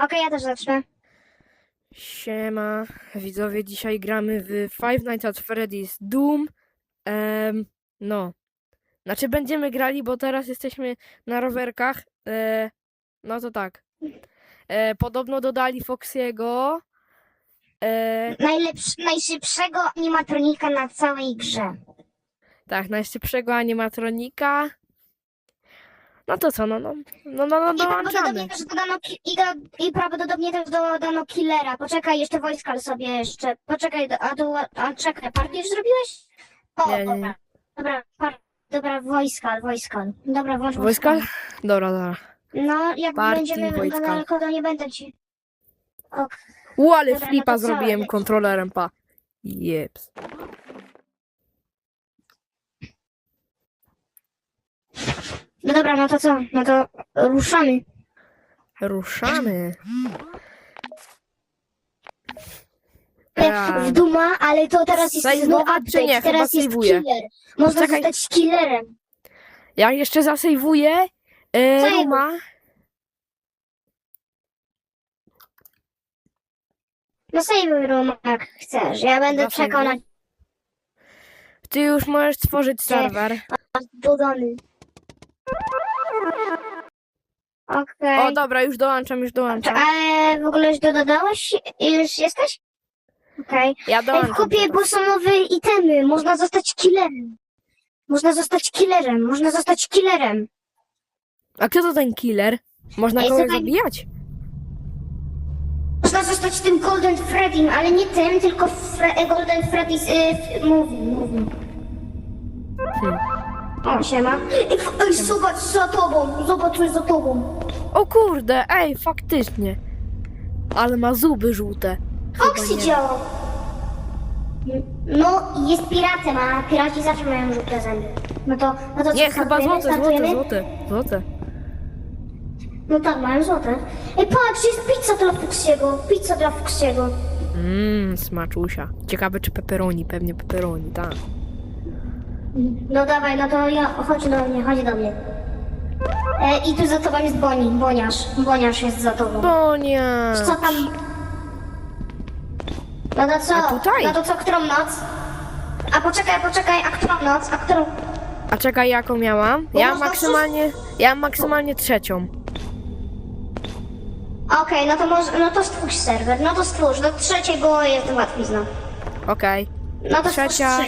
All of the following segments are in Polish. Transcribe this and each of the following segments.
Okej, ja też zacznę. Siema, widzowie, dzisiaj gramy w Five Nights at Freddy's Doom. Em, no, znaczy będziemy grali, bo teraz jesteśmy na rowerkach. E, no to tak. E, podobno dodali Foxiego. E, najszybszego animatronika na całej grze. tak, najszybszego animatronika. No to co, no, no, no, no, no I dołączamy. prawdopodobnie też dodano, i, do, i prawdopodobnie też dodano killera. Poczekaj, jeszcze wojskal sobie jeszcze. Poczekaj, do- a, tu, a czekaj, partię już zrobiłeś? O, Nie, nie, nie. dobra. Dobra, par, dobra, wojskal, wojskal. Dobra, włącz Wojskal? Dobra, dobra. No, jak Partii będziemy wojskal. daleko, to nie będę ci... Ok. U, ale Dobra, no flipa to co? zrobiłem kontrolerem, pa. Jeps. No dobra, no to co? No to ruszamy. Ruszamy. Jak w Duma, ale to teraz jest Sejwować znowu czy update. nie? Chyba Teraz jest sejwuję. killer. Można Czekaj. zostać killerem. Ja jeszcze zasejwuję e, Sejwuj. Ruma. No sejwuj room jak chcesz. Ja będę Zasejwuj. czekał na Ty już możesz stworzyć serwer. dodany. Okej. O, dobra, już dołączam, już dołączam. Ale w ogóle już to dodałeś? Już jesteś? Okej. Ja Ej, dołączam. kupię, bo są nowe itemy. Można zostać killerem. Można zostać killerem. Można zostać killerem. A kto to ten killer? Można Ej, kogoś słuchaj. zabijać? Można zostać tym Golden Freddym, ale nie tym, tylko Fre Golden Freddy's y, mówi, mówi. Hmm. O, siema. Ej, f- ej, zobacz za tobą, zobacz co jest za tobą. O kurde, ej, faktycznie. Ale ma zuby żółte. Foxy nie. działa. No, jest piratem, a piraci zawsze mają żółte zęby. No to, no to co, Nie, chyba startujemy? złote, złote, Startujemy? złote, złote. No tak, mają złote. Ej, patrz, jest pizza dla Foxiego, pizza dla Foxiego. Mmm, smaczusia. Ciekawe czy pepperoni, pewnie pepperoni, tak. No dawaj, no to ja, chodź do mnie, chodź do mnie. E, I tu za tobą jest Boni, Boniarz, Boniarz jest za tobą. Bonia! Co tam? No to co? A tutaj? No to co, którą noc? A poczekaj, poczekaj, a którą noc? A którą? A czekaj, jaką miałam? Bo Ja mam można maksymalnie, ja mam maksymalnie trzecią. Okej, no to może, no to stwórz serwer, no to stwórz, do trzeciego jest łatwizna. Okej. No to Trzecia,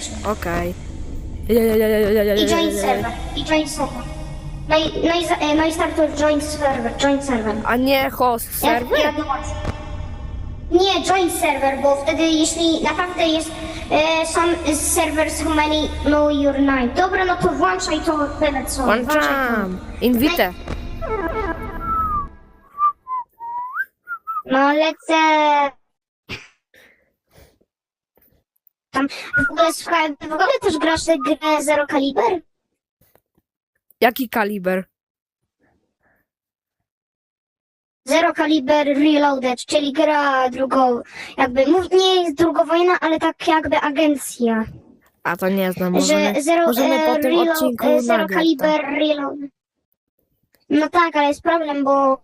stwórz trzeci. okej. I join server, i join server. No i, no i, za- e, no i startuj join server, join server. A nie host Ja, serwer? ja dołączę. Nie, join server, bo wtedy jeśli naprawdę jest e, some servers who many know your name. Dobra, no to włączaj to byle co. włączaj to. Włączam. Invite. No lecę. Tam w ogóle słuchaj, w ogóle też grasz tę grę Zero Kaliber? Jaki kaliber? Zero Kaliber Reloaded, czyli gra drugo, jakby, mów, nie jest drugowojna, ale tak jakby agencja. A to nie znam. Możemy, że zero, możemy e, po tym reload, odcinku e, Zero nagrać to. Kaliber Reload. No tak, ale jest problem, bo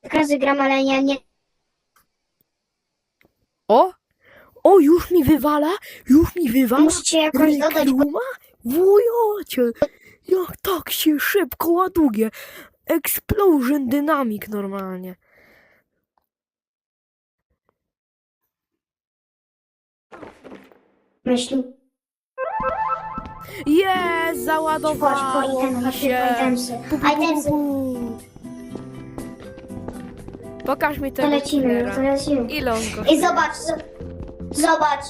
tak razy gram, ale nie, nie, O! O, już mi wywala? Już mi wywala? muszę cię jakoś dodać, bo Rekluma? Wujocie! Jak tak się szybko ładuje. Explosion dynamik normalnie. myśli. Jest! Chodź po Załadowało item, chodź po się! itemsy. Pu, pu, Itemsy, pu. Pokaż mi to tego lecimy, to lecimy. Ile on I zobacz, z- zobacz,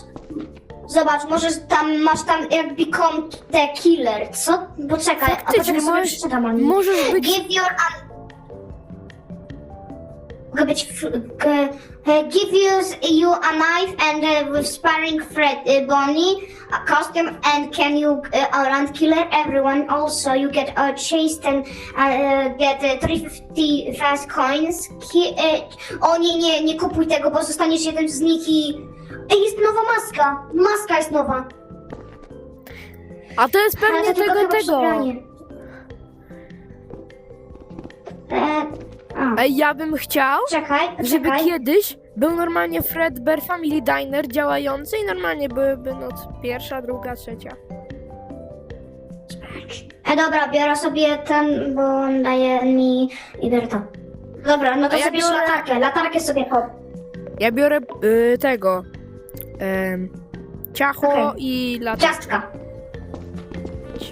zobacz, możesz tam, masz tam jak become the killer, co? Poczekaj, a Faktycznie, poczekaj sobie możesz- przeczytam o nim. Możesz być... Give your... Mogę być... f- g- e, Give you, you a knife and uh, with sparring Fred uh, Bonnie a costume and can you uh, around killer everyone also you get a chased and uh, get uh, 350 fast coins. Ki, uh, o nie, nie, nie kupuj tego, bo zostaniesz jednym z nich i... Ej, jest nowa maska! Maska jest nowa! A to jest Ale pewnie to tylko tego, chyba tego. przebranie. E, A, Ej, ja bym chciał, czekaj, żeby czekaj. kiedyś był normalnie Fredbear Family Diner działający i normalnie byłyby noc pierwsza, druga, trzecia. E, dobra, biorę sobie ten, bo on daje mi... i biorę to. Dobra, no to A ja sobie biorę- latarkę, latarkę sobie kop. Ja biorę y, tego. Em, ciacho Okej. i lata. Ciastka.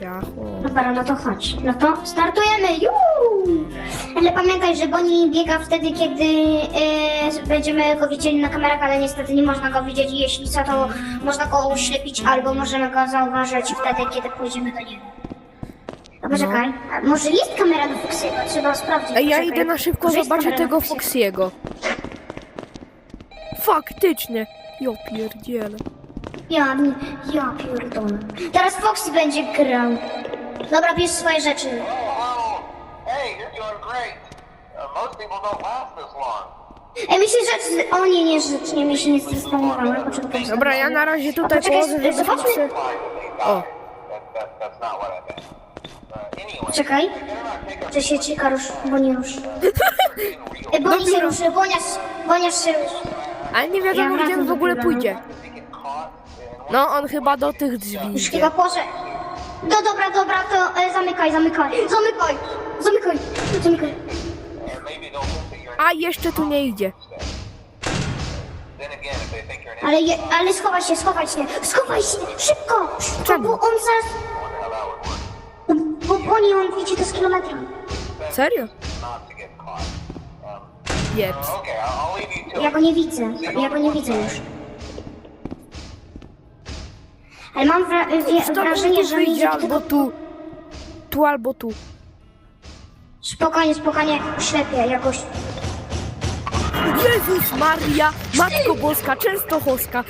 Ciacho. Dobra, no to chodź. No to startujemy! Juu! Ale pamiętaj, że Bonnie biega wtedy, kiedy e, będziemy go widzieli na kamerach, ale niestety nie można go widzieć. Jeśli co, to można go oślepić albo możemy go zauważyć wtedy, kiedy pójdziemy do niego. No poczekaj, a może jest kamera do Foxy'ego? Trzeba sprawdzić. Ej, ja poczekaj. idę na szybko Może jest zobaczyć kamera tego Foxy'ego? Foxiego. Faktycznie. Jo pierdziele. Ja, nie- ja pierdolę. Teraz Foxy będzie grał. Dobra, bierz swoje rzeczy. Oh, great. Uh. Ej, myślę, że... O nie, nie, że nie, mi się nie zrespawnowałem. Poczekaj, Dobra, ja na razie tutaj poczekaj, położę, żeby zobaczmy. They O. Uh, Czekaj, że się cika rusz, bo nie ruszy. being real. Bo nie się ruszy, boniasz, boniasz się ruszy. Ale nie wiadomo, Ja gdzie on w ogóle pójdzie. No, on chyba do tych drzwi Już idzie. chyba poszedł. No dobra, dobra, to e, zamykaj, zamykaj, zamykaj, zamykaj, zamykaj. A, jeszcze tu nie idzie. Ale, je, ale schowaj się, schowaj się, schowaj się, szybko, szybko, Czemu? bo on zaraz, work. bo Boni on widzi to z kilometra. Serio? To Ja go nie widzę, ja go nie widzę już. Ale mam wra Stąd wrażenie, że on idzie do tego... albo tu. Tu albo tu. Spokojnie, spokojnie, ślepię jakoś. Jezus Maria, Matko Boska, Częstochowska.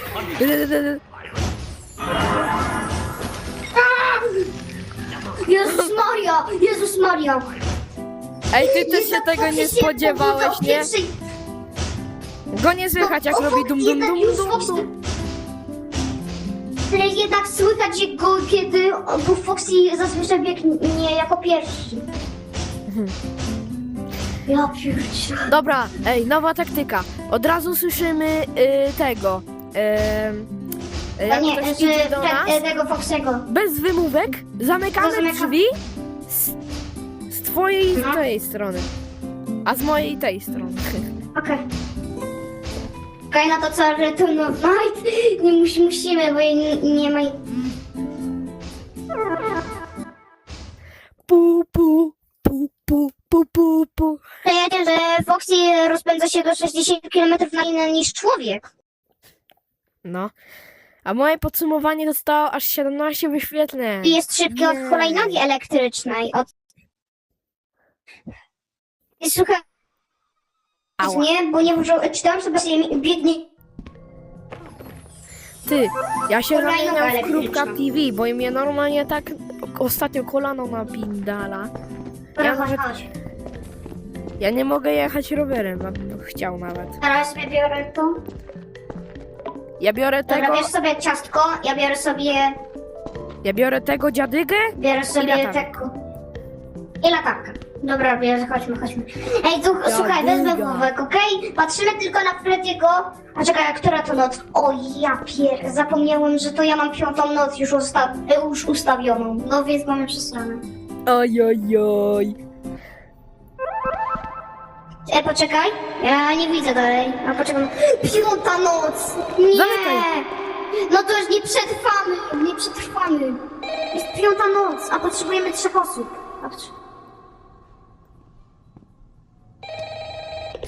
Jezus Maria, Jezus Maria. Ej, ty też się tego nie spodziewałeś, nie? Go nie słychać jak robi dum dum dum dum dum. Ale jednak słychać go, kiedy bo Foxy zazwyczaj biegnie jako pierwszy. Ja pierdzielę. Dobra, ej, nowa taktyka. Od razu słyszymy y, tego. Y, jak nie, ktoś idzie do nas, tego Foxy'ego. bez wymówek, zamykamy Zamykam. drzwi z twojej No. tej strony. A z mojej tej strony. Okej. Okej, no to co, Return of Night? Nie musi, musimy, bo jej nie, nie ma... Pu, pu, pu, pu, pu, pu, pu. Wiecie, że Foxy rozpędza się do 60 km na godzinę niż człowiek. No. A moje podsumowanie dostało aż 17 wyświetleń. I jest szybki od Nie. hulajnogi elektrycznej. Od... Słuchaj, Ała. nie, bo nie włożył, czytałam sobie, że biegnie Ty, ja się Hulajnoga zamieniam w elektryczna. Krupka TV, bo mnie normalnie tak ostatnio kolano napindala. Ja może- chodź. Ja nie mogę jechać rowerem, abym chciał nawet. Teraz sobie biorę to. Ja biorę Dobra, tego, bierz sobie ciastko, ja biorę sobie, ja biorę tego dziadygę. biorę sobie latarkę. tego. I latarkę. Dobra, bierz, chodźmy, chodźmy. Ej, tu, słuchaj, wezmę Dziadyga. wówek, okej? Patrzymy tylko na Frediego. A czekaj, a która to noc? O ja pier... Zapomniałem, że to ja mam piątą noc już, usta... e, już ustawioną. No więc mamy przesrane. Oj, oj, oj. E, poczekaj. Ja nie widzę dalej. A poczekaj. Piąta noc! Nie! Zamykaj. No to już nie przetrwamy, nie przetrwamy. Jest piąta noc, a potrzebujemy trzech osób. A potrze-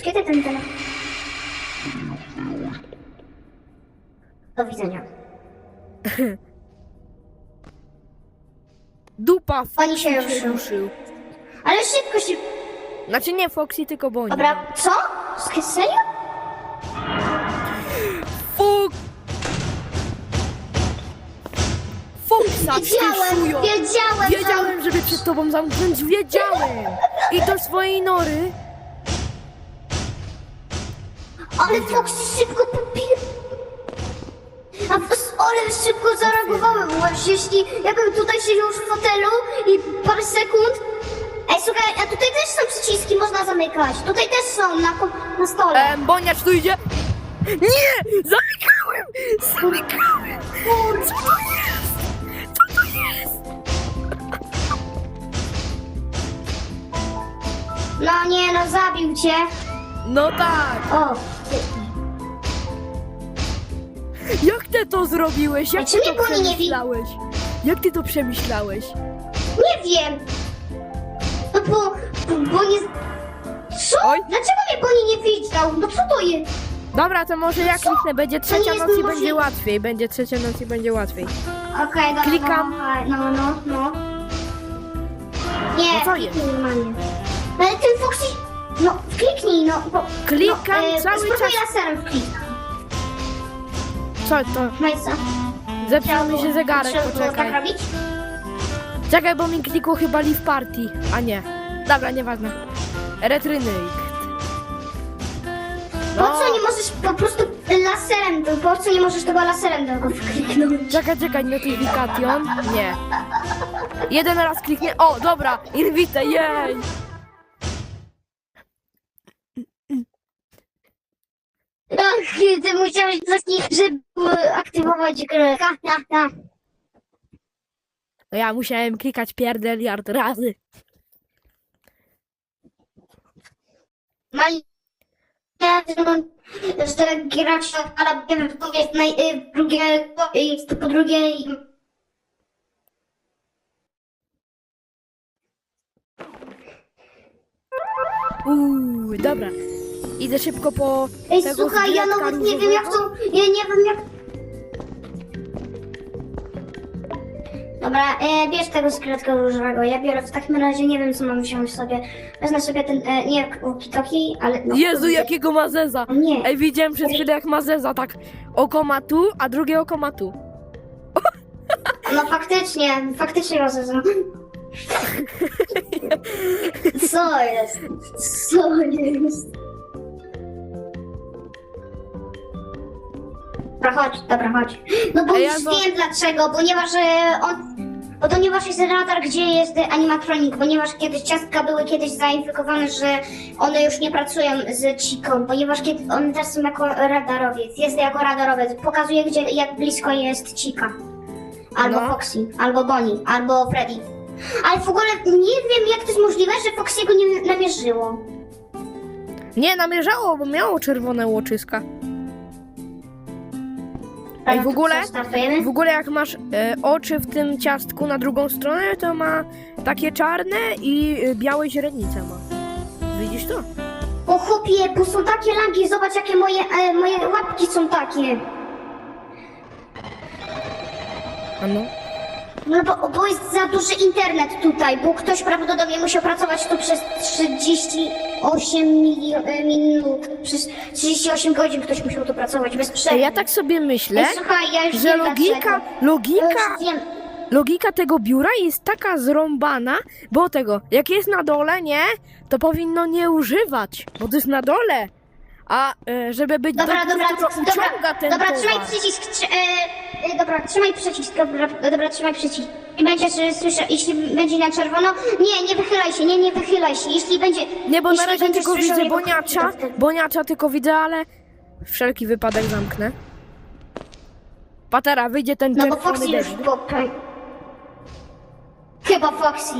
Kiedy ten telefon? Do widzenia. Dupa Oni się Foxy ruszył. ruszył. Ale szybko się... Znaczy nie Foxy, tylko Bonnie. Dobra, co? Sk- Serio? Fuk! Foxa Wiedziałem, skrzyżują. wiedziałem, że... Wiedziałem, żeby przed tobą zamknąć, wiedziałem! I do swojej nory. Ale Fox szybko popier... A ale szybko zareagowałem, bo jeśli ja bym tutaj siedział w fotelu i parę sekund... Ej, słuchaj, a tutaj też są przyciski, można zamykać. Tutaj też są na, na stole. Em, Boniacz tu idzie. Nie! Zamykałem! Zamykałem! Co to jest? Co to jest? No nie, no zabił cię. No tak! O, Jak ty to zrobiłeś? Jak ty to nie wi- przemyślałeś? Jak ty to przemyślałeś? nie wiem. No bo, bo, bo nie... Co? Oj. Dlaczego mnie Boni nie widział? No co to jest? Dobra, to może ja Co? kliknę, będzie To trzecia jest noc i możliwe. będzie łatwiej. Będzie trzecia noc i będzie łatwiej. Okej, dobra, Klikam. No, no, no, no. Nie, No co kliknij normalnie. No ale ten Foxy... No, kliknij, no. Bo, Klikam no, cały spróbuj czas. laserem. Co to? No? Zepsuł mi się zegarek, tak poczekaj. robić? Czekaj, bo mi klikło chyba Leave Party, a nie. Dobra, nieważne. Retrynyk. Po co nie możesz po prostu laserem, to po co nie możesz tego laserem tego wkliknąć? Czekaj, czekaj, notification? Nie. Jeden raz kliknie. O, dobra, invite, jej! Ach, ty musiałeś coś, żeby aktywować grę. Ha, ha, ha. No ja musiałem klikać pierdeliard razy. Mali... że gracz ale nie wiem, to jest naj, y, drugie, to po drugie Uuu, dobra. Idę szybko po Ej, tego słuchaj, ja nawet nie wiem jak różowego. to, ja nie wiem jak... Dobra, e, bierz tego skeletka różowego, ja biorę w takim razie, nie wiem co mam wziąć sobie. Wezmę sobie ten, e, nie walkie-talkie, ale... No, Jezu, jakiego ma zeza! Nie. Ej, widziałem przez chwilę jak ma zeza, tak oko ma tu, a drugie oko ma tu. No faktycznie, faktycznie rozezam. Co jest? Co jest? Dobra, chodź, dobra, chodź. No bo A już ja zo- wiem dlaczego, ponieważ e, on... Bo ponieważ jest radar, gdzie jest e, animatronik, ponieważ kiedyś ciastka były kiedyś zainfekowane, że one już nie pracują z Chiką, ponieważ kiedy, one teraz są jako radarowiec, jest jako radarowiec, pokazuje gdzie, jak blisko jest Chica. Albo No. Foxy, albo Bonnie, albo Freddy. Ale w ogóle nie wiem jak to jest możliwe, że Foxy'ego nie namierzyło. Nie, namierzało, bo miało czerwone łoczyska. Ej, w ogóle-? W ogóle jak masz e, oczy w tym ciastku na drugą stronę, to ma takie czarne i e, białe źrenice ma. Widzisz to? O chłopie, bo są takie lagi, zobacz jakie moje, e, moje łapki są takie. A no. No bo, bo jest za duży internet tutaj, bo ktoś prawdopodobnie musiał pracować tu przez 38 milio- minut, przez 38 godzin ktoś musiał tu pracować bez przerwy. Ja tak sobie myślę, Ej, słuchaj, ja już że wiem logika, dlaczego. Ja logika, już wiem. logika tego biura jest taka zrąbana, bo tego, jak jest na dole, nie, to powinno nie używać, bo to jest na dole. A e, żeby być Dobra, dobrze, dobra, to uciąga dobra, ten dobra, towar. trzymaj przycisk, trzy, e, e, dobra, trzymaj przycisk, dobra, dobra, trzymaj przycisk. I będziesz, e, słyszę, jeśli będzie na czerwono, nie, nie wychylaj się, nie, nie wychylaj się, jeśli będzie... Nie, bo na jeśli razie będziesz tylko słyszał widzę jego boniacza, krzyk, to wtedy- boniacza tylko widzę, ale wszelki wypadek zamknę. Patera, wyjdzie ten No bo czerwony Foxy już debil. po... Chyba Foxy.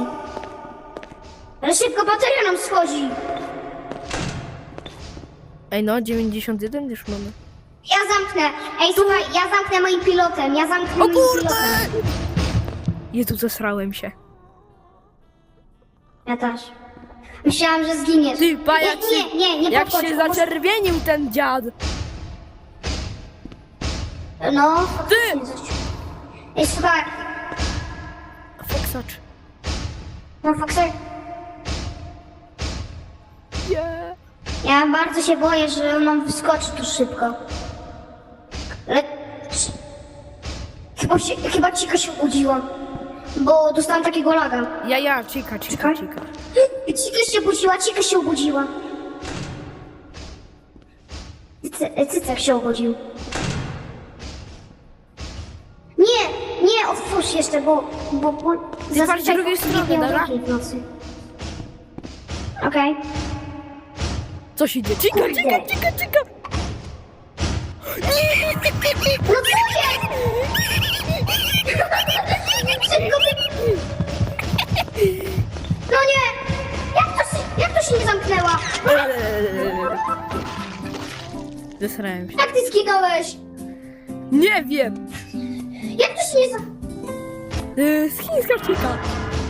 Ale szybko bateria nam schodzi. Ej no, 91 już mamy. Ja zamknę. Ej, słuchaj, ja zamknę moim pilotem, ja zamknę O moim kurde! pilotem. Jezu, zesrałem się. Ja też. Myślałam, że zginiesz. Ty, pa, jak nie, się, nie, nie, nie jak podchodź, się zaczerwienił ten dziad. No, Ty! Ej, słuchaj, Foksacz. no Foxy, Nie. Ja bardzo się boję, że on nam wyskoczy tu szybko. Ale... Chyba, się, chyba Cika się obudziła, bo dostałam takiego laga. Ja, ja, cika, cika, Czekaj. cika. Cika się obudziła, Cika się obudziła. Cy- Cycek się obudził. Nie, nie, otwórz jeszcze, bo... bo, bo z drugiej strony, biegnie o dobra? w nocy. Okej. Coś idzie. Cika, cika, cika, cika. No co jest? Szybko wy... No nie! Jak to, się, jak to się nie zamknęła? Zesrałem się. Jak ty zginąłeś? Nie wiem. Jak to się nie zamknęło? Yy, z chińska cika.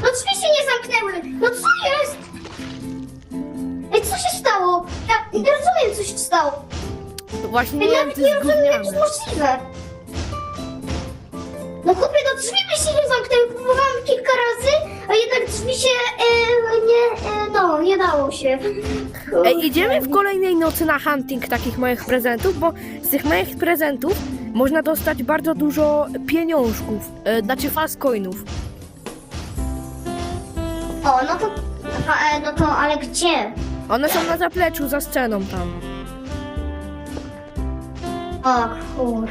No drzwi się nie zamknęły! No co jest? Ja nie rozumiem, co się stało. Właśnie nie Ja wiem, nawet to nie jest rozumiem, jak to jest gówniane. możliwe. No chłopie, no drzwi mi się nie zamknęły. Próbowałam kilka razy, a jednak drzwi się e, nie, e, no, nie dało się. Ej, idziemy w kolejnej nocy na hunting takich małych prezentów, bo z tych małych prezentów można dostać bardzo dużo pieniążków, e, znaczy fast coinów. O, no to, e, no to, ale gdzie? One są na zapleczu za sceną tam. O kur...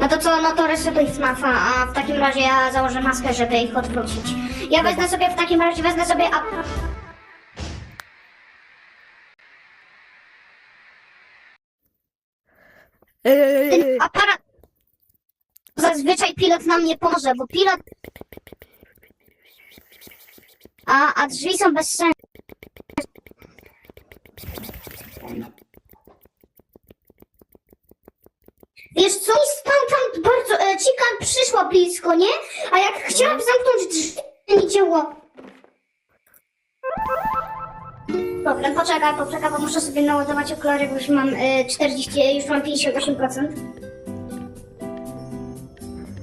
No to co, no to resetuj FNAFa, a w takim razie ja założę maskę, żeby ich odwrócić. Ja wezmę sobie, w takim razie wezmę sobie... A... Ten Eee, aparat... Zazwyczaj pilot nam nie pomoże, bo pilot... A, a drzwi są bez sensu. Wiesz co, stał tam bardzo... E, Cika przyszła blisko, nie? A jak chciałam zamknąć drzwi, to nie działo. Problem, poczekaj, poczekaj, bo muszę sobie naładować okulary, bo już mam e, 40, już mam 58%.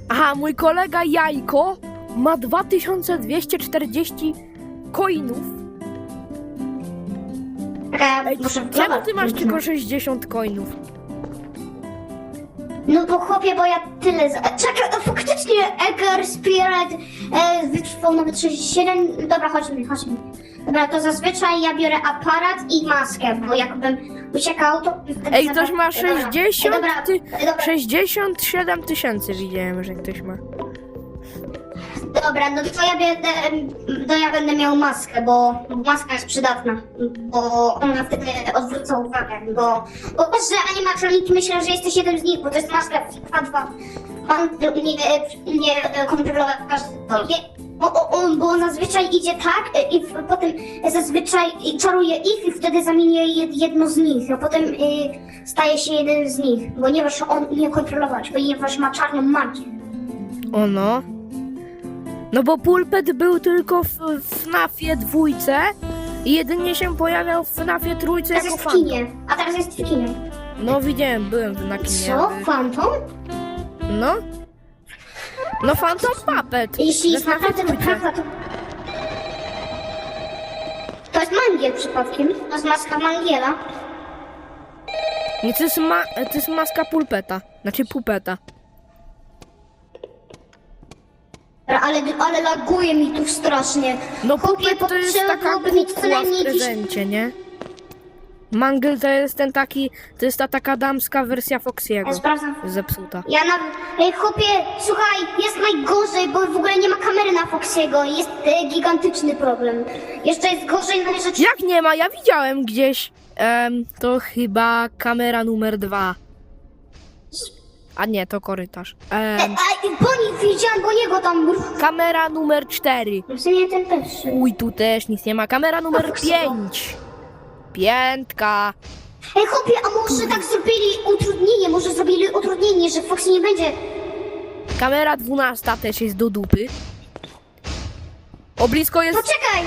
Aha, mój kolega Jajko ma 2240 coinów. Czekaj, Ej, muszę czemu ty masz tylko 60 coinów? No bo chłopie, bo ja tyle... Z... e, Czekaj, faktycznie Eger Spirit e, wytrwał nawet 67... Dobra, chodźmy, chodźmy. Dobra, to zazwyczaj ja biorę aparat i maskę, bo jakbym uciekał, to... Ej, za- ktoś ma Dobra, 60 Dobra, ty- dobra, 67 tysięcy widziałem, że ktoś ma. Dobra, no to ja będę, to ja będę miał maskę, bo maska jest przydatna, bo ona wtedy odwróca uwagę, bo, bo też, że myślą, że jesteś jeden z nich, bo to jest maska FIFA 2. On nie, nie kontrolował każdego. Bo, o- on zazwyczaj idzie tak e, i w, potem zazwyczaj czaruje ich i wtedy zamienia jed, jedno z nich, a potem y, staje się jeden z nich, ponieważ on nie kontrolować, ponieważ ma czarną magię. O no. Bo pulpet był tylko w, w FNAFie dwójce i jedynie się pojawiał w FNAFie trójce Teraz jako jest w fan. kinie, a teraz jest w kinie. No widziałem, byłem na kinie. Co? Phantom? No. No Phantom Puppet. Jeśli jest FNAFie naprawdę to trójce. prawda, to... To jest mangiel przypadkiem. To jest maska mangiela. Nie, to jest, ma, to jest maska pulpeta. Znaczy pupeta. Ale, ale laguje mi tu strasznie. No Chłopie, pupet to jest taka mieć co kukła w najmniej dziś... prezencie, nie? Mangle to jest ten taki, to jest ta taka damska wersja Foxiego. Ja sprawdzam. Zepsuta. Ja na... Ej, chłopie, słuchaj, jest najgorzej, bo w ogóle nie ma kamery na Foxiego. Jest e, gigantyczny problem. Jeszcze jest gorzej na rzeczy... Jak nie ma? Ja widziałem gdzieś. Em, to chyba kamera numer dwa. A nie, to korytarz. E, Em, a, Boni, widziałam Boniego tam. kamera numer cztery. W sumie ten też. Uj, tu też nic nie ma. Kamera numer Foxiego. pięć. Piętka. Ej, chłopie, a może tak zrobili utrudnienie, może zrobili utrudnienie, że Foxy nie będzie... Kamera dwunasta też jest do dupy. O blisko jest Poczekaj!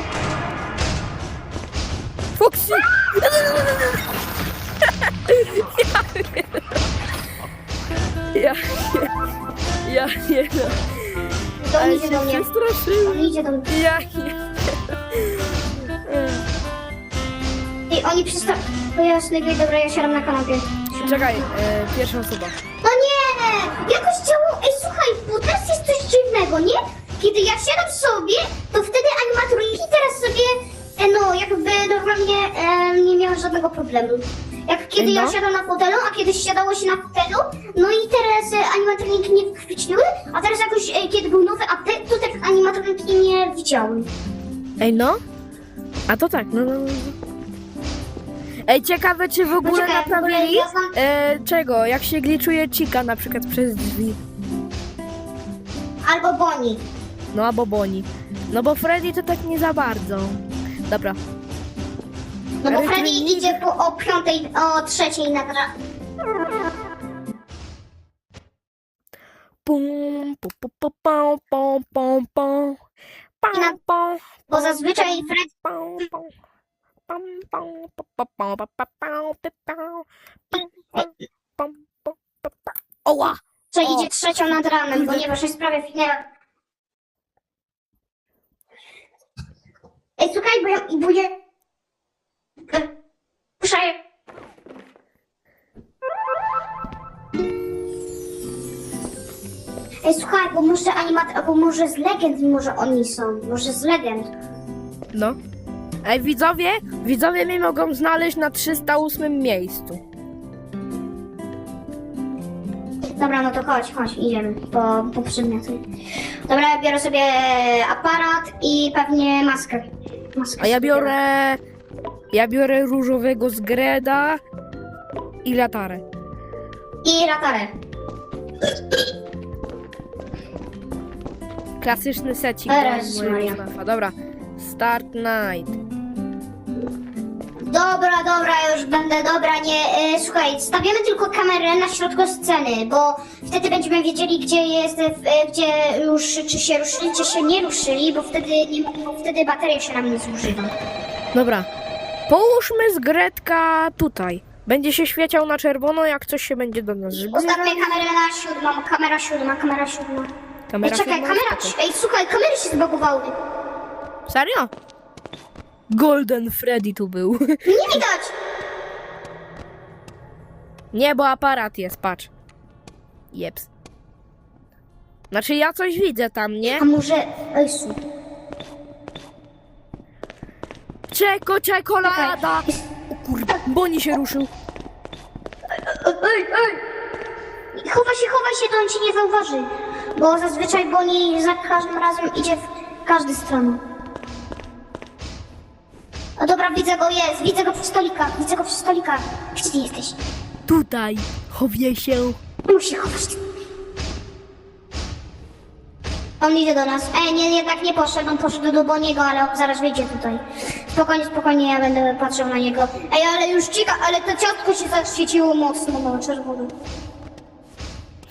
Foxy! Ja nie. Ja nie. no. To on Ale idzie się do mnie. przestraszyłem. On idzie do mnie. Ja nie. Ej, oni przystali... O jasny, gej, dobra, ja siadam na kanapie. Czekaj, e, pierwsza osoba. No nie! Jakoś działo... Ej, słuchaj, bo teraz jest coś dziwnego, nie? Kiedy ja siadam sobie, to wtedy animatroniki teraz sobie... E, no, jakby normalnie e, nie miały żadnego problemu. Jak kiedy ja No. siadam na fotelu, a kiedyś siadało się na fotelu, no i teraz e, animatroniki nie chwyciły, a teraz jakoś, e, kiedy był nowy update, to tak animatroniki nie widziały. Ej no. A to tak, no, no, no. Ej, ciekawe, czy w ogóle Poczekaj, w ogóle naprawili ja znam- e, czego, jak się gliczuje cika na przykład przez drzwi. Albo Bonnie. No albo Boni. No bo Freddy to tak nie za bardzo. Dobra. No bo Freddy idzie po, o piątej, o trzeciej nad ra... Pum, pu, pu, pu, pum. Pum, pum, Bo zazwyczaj Freddy... Oła! że O. idzie trzecią nad ranem, ponieważ jest prawie finał. Ej, słuchaj, bo ja... Bo ja... Muszę... Ej, słuchaj, bo może animat... Albo może z legend, może oni są. Może z legend. No. Ej, widzowie, widzowie mnie mogą znaleźć na 308 miejscu. Dobra, no to chodź, chodź, idziemy po, po przedmioty. Dobra, ja biorę sobie aparat i pewnie maskę. maskę A ja biorę... Ja biorę różowego zgreda i latarę. I latarę. Klasyczny secik. Maria. Dobra. Start night. Dobra, dobra, już będę, dobra, nie, y, słuchaj, stawiamy tylko kamerę na środku sceny, bo wtedy będziemy wiedzieli, gdzie jest, y, gdzie już, czy się ruszyli, czy się nie ruszyli, bo wtedy, nie, bo wtedy bateria się nam nie zużywa. Dobra. Połóżmy zgredka tutaj. Będzie się świeciał na czerwono, jak coś się będzie do nas zbliżać. Ustawmy kamerę na siódmą, kamera siódma, kamera siódma. Ej, Kamera czekaj, siódma, kamera, spoko. ej, słuchaj, kamery się zbagowały. Serio? Golden Freddy tu był. Nie widać. Nie, bo aparat jest, patrz. Jeps. Znaczy ja coś widzę tam, nie? A może, ej. Czeko, czekolada! O kurwa, Boni się ruszył. Ej, ej! Chowa się, chowa się, to on cię nie zauważy. Bo zazwyczaj Boni za każdym razem idzie w każdy stronę. O dobra, widzę go, jest, widzę go przy stolikach, widzę go przy stolikach. Gdzie ty jesteś? Tutaj, chowie się. Musi chować. On idzie do nas. Ej, nie, nie, tak nie poszedł, on poszedł do Boniego, ale on zaraz wyjdzie tutaj. Spokojnie, spokojnie, ja będę patrzył na niego. Ej, ale już cika, ale to ciotko się zaświeciło mocno, no, czerwono.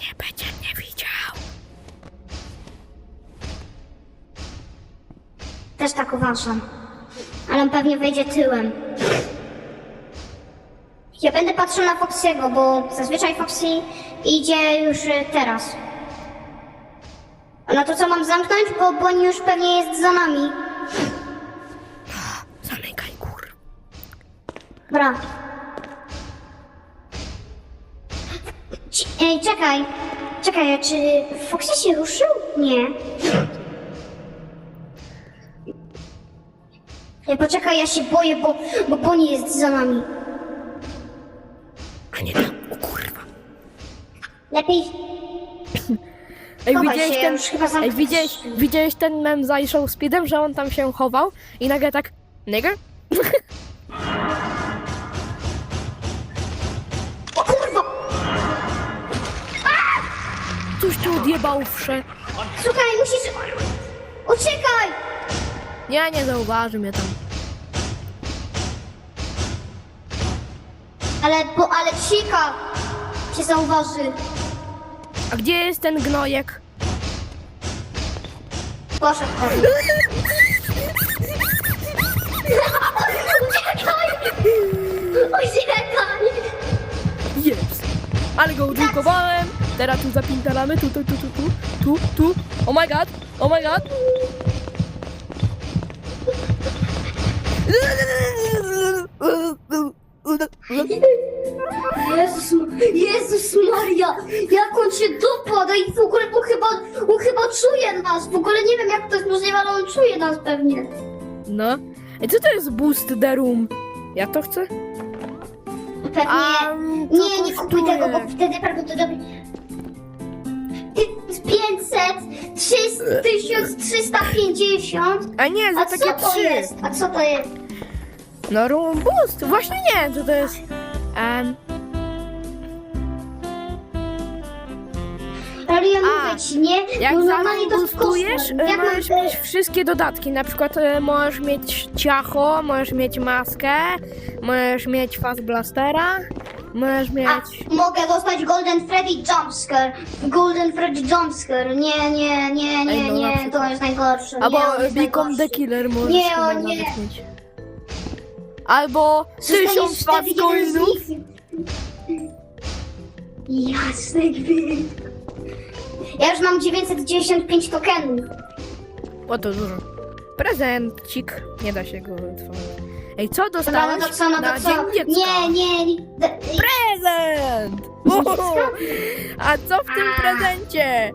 Nie będzie mnie widział. Też tak uważam. Ale on pewnie wejdzie tyłem. Ja będę patrzył na Foxy'ego, bo zazwyczaj Foxy idzie już y, teraz. No to co mam zamknąć, bo Bonnie już pewnie jest za nami. Zamykaj kur. Dobra. Ci- Ej, czekaj. Czekaj, czy Foxy się ruszył? Nie. Ej, poczekaj, ja się boję, bo, bo Bonnie jest za nami. A nie tam, o kurwa. Lepiej Ej, Chowaj widziałeś się, ten, już chyba ej, zamknę widziałeś, drzwi. widziałeś ten mem z iShow Speedem, że on tam się chował i nagle tak, nigger? O kurwa! Coś tu odjebał wsze. Słuchaj, musisz... Uciekaj! Nie, nie zauważy mnie tam. Ale, bo, ale cika cię zauważy. A gdzie jest ten gnojek? Poszedł! Uciekaj! Jeps. Ale go udrukowałem. Teraz tu zapintalamy, tu, tu, tu, tu, tu, tu, tu. Oh my god, oh my god. Jezus, Jezus Maria! Jak on się dopada i w ogóle on chyba, on chyba czuje nas. W ogóle nie wiem jak to jest możliwe, ale on czuje nas pewnie. No. Ej, co to jest boost the room? Ja to chcę? Pewnie... Nie, nie kupuj kosztuje? tego, bo wtedy prawdopodobnie... To jest 500, 300 1350? A nie, za A takie co to trzy. jest? A co to jest? No room boost. Właśnie nie, to to jest... em, Ale ja A, mówię ci, nie? jak No za normalnie to w boostujesz, kosmos. e, Jak mam możesz mieć wszystkie dodatki. Na przykład e, możesz mieć ciacho, możesz mieć maskę, możesz mieć fast blastera, możesz mieć... A, mogę dostać Golden Freddy Jumpscare. Golden Freddy Jumpscare. Nie, nie, nie, nie, no na nie, przykład. to jest najgorsze. Albo nie, on jest Beacon the najgorszy. Killer możesz Nie, chyba o nawet nie. mieć. Albo tysiąc wtedy fast jeden z coinów. nich. Jasny gwint. Ja już mam 995 tokenów. O to dużo. Prezencik. Nie da się go otworzyć. Ej, co No, no dostałeś to co, no na to co? dzień dziecka? Nie, nie, nie. D- Prezent! Uhu. A co w tym A. prezencie?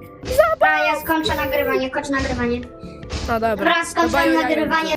A ja skończę nagrywanie, kończę nagrywanie. No dobra. Dobra, To skończyłam bye, nagrywanie.